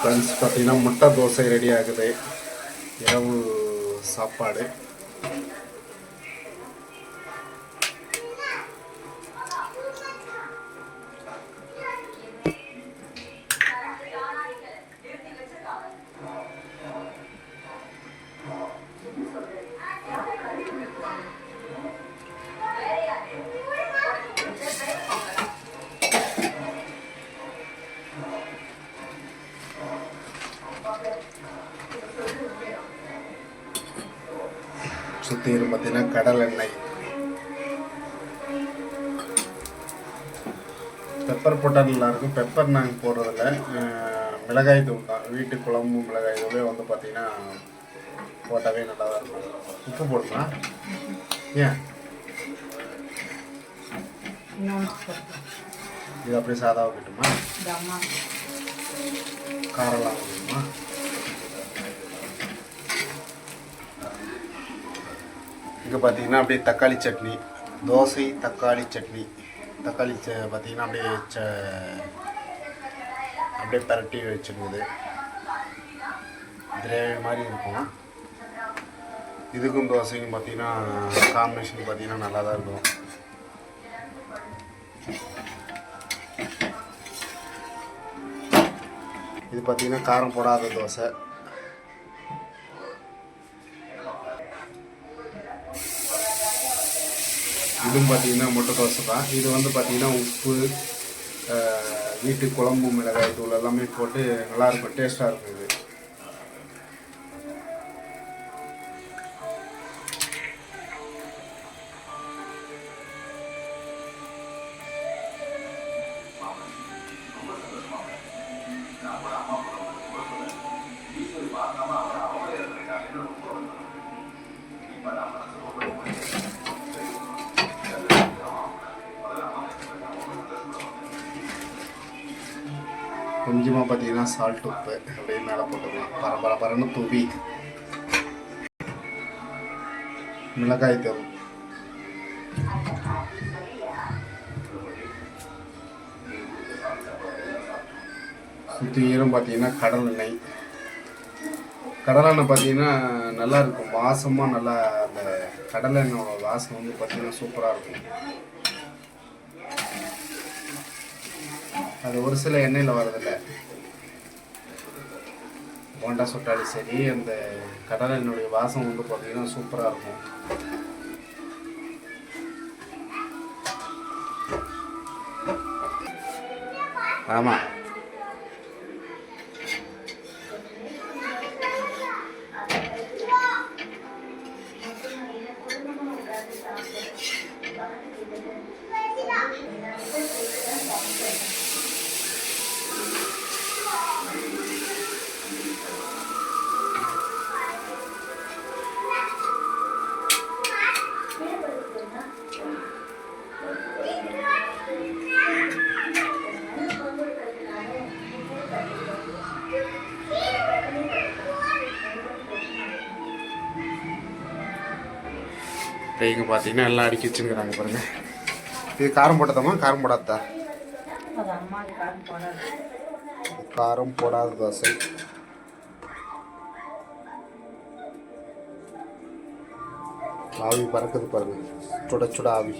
Friends பார்த்தீங்கன்னா முட்டை dosa ready ஆகுது. இரவு சாப்பாடு. சுற்றிலும் பார்த்தீங்கன்னா கடல் எண்ணெய். பெப்பர் போட்டால் நல்லா இருக்கும் பெப்பர் நாங்கள் போடுறதில்ல மிளகாய் தூள் தான். வீட்டு குழம்பு மிளகாய் தூளே வந்து பார்த்தீங்கன்னா போட்டாவே நல்லா தான் இருக்கும். உப்பு போடணுமா ஏன்? இது அப்படியே சாதாவை கிட்டுமா காரெல்லாம் வேணுமா இங்கே பார்த்தீங்கன்னா அப்படியே தக்காளி சட்னி தோசை தக்காளி சட்னி. தக்காளி ச பார்த்தீங்கன்னா அப்படியே ச அப்படியே பரட்டி வச்சுருக்குது. கிரேவி மாதிரி இருக்கும். இதுக்கும் தோசைக்கும் பார்த்தீங்கன்னா காம்பினேஷன் பார்த்தீங்கன்னா நல்லா தான் இருக்கும். இது பார்த்தீங்கன்னா காரம் போடாத தோசை. இதுவும் பார்த்தீங்கன்னா முட்டை தோசை தான். இது வந்து பார்த்தீங்கன்னா உப்பு வீட்டு குழம்பு மிளகாய் தூள் எல்லாமே போட்டு நல்லாயிருக்கும் டேஸ்ட்டாக இருக்கும். கொஞ்சமாக பார்த்தீங்கன்னா சால்ட் உப்பு அப்படியே மேலே போட்டுக்கலாம் பரம்பர பர பரன்னு தூவி. மிளகாய் தூள். சுற்றியும் பார்த்தீங்கன்னா கடல் எண்ணெய். கடலெண்ணெய் பார்த்தீங்கன்னா நல்லா இருக்கும். வாசமாக நல்லா அந்த கடல் வாசம் வந்து பார்த்தீங்கன்னா சூப்பராக இருக்கும். அது ஒரு சில எண்ணெயில் வரதில்ல போண்டா சுட்டாலும் சரி அந்த கடலை எண்ணெயுடைய வாசம் வந்து பார்த்தீங்கன்னா சூப்பராக இருக்கும். ஆமாம் இங்கே பார்த்தீங்கன்னா எல்லாம் அடுக்கி வச்சுருக்குறாங்க பாருங்க. இது காரம் போட்டதாம்மா காரம் போடாதா. காரம் போடாத தோசை. ஆவி பறக்குது பாருங்க. சுட சுட ஆவி.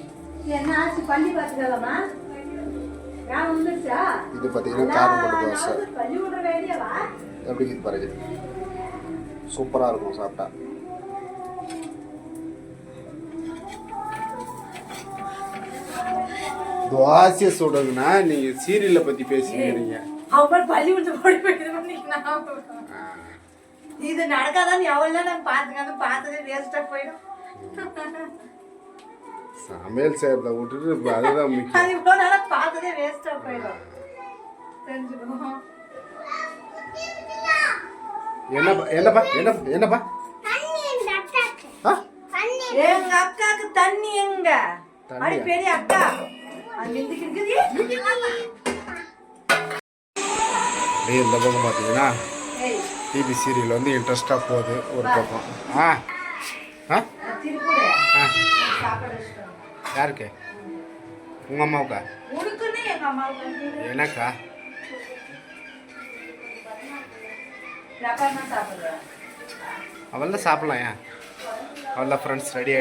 இது பார்த்தீங்கன்னா காரம் போட்ட தோசை. எப்படி இருக்குது பாருங்க. சூப்பராக இருக்கும் சாப்பிட்டா. தோசையை சுடுங்கன்னா நீங்கள் சீரியலை பற்றி பேசுகிறீங்க அவன் பள்ளி விட்டு ஓடி போயிட்டு இது நடக்காதான் எவ்வளோ நான் பார்த்துக்காந்து பார்த்ததே வேஸ்ட்டாக போயிடும். சமையல் செய்கிறத விட்டுட்டு இப்ப அதுதான் முக்கியம். அது இவ்வளோ நாளாக பார்த்ததே வேஸ்ட்டாக போயிடும். தெரிஞ்சுக்கணும் என்னப்பா என்னப்பா என்ன என்னப்பா? எங்க அக்காக்கு. தண்ணி எங்க? அடி பெரிய அக்கா. அது அப்படியே இந்த பக்கம் பார்த்தீங்கன்னா டிவி சீரியல் வந்து இன்ட்ரெஸ்டாக போகுது ஒரு பக்கம். ஆ. ஆ. யாருக்கு? உங்கள் அம்மாவுக்கா? எனக்கா? சாப்பிடுறேன். அவெல்லாம் சாப்பிடலாம் ஏன்? அவெல்லாம் ஃப்ரெண்ட்ஸ் ரெடி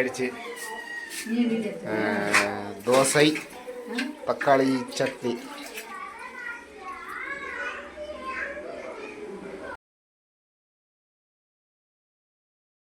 அஹ், தோசை. தக்காளி சட்னி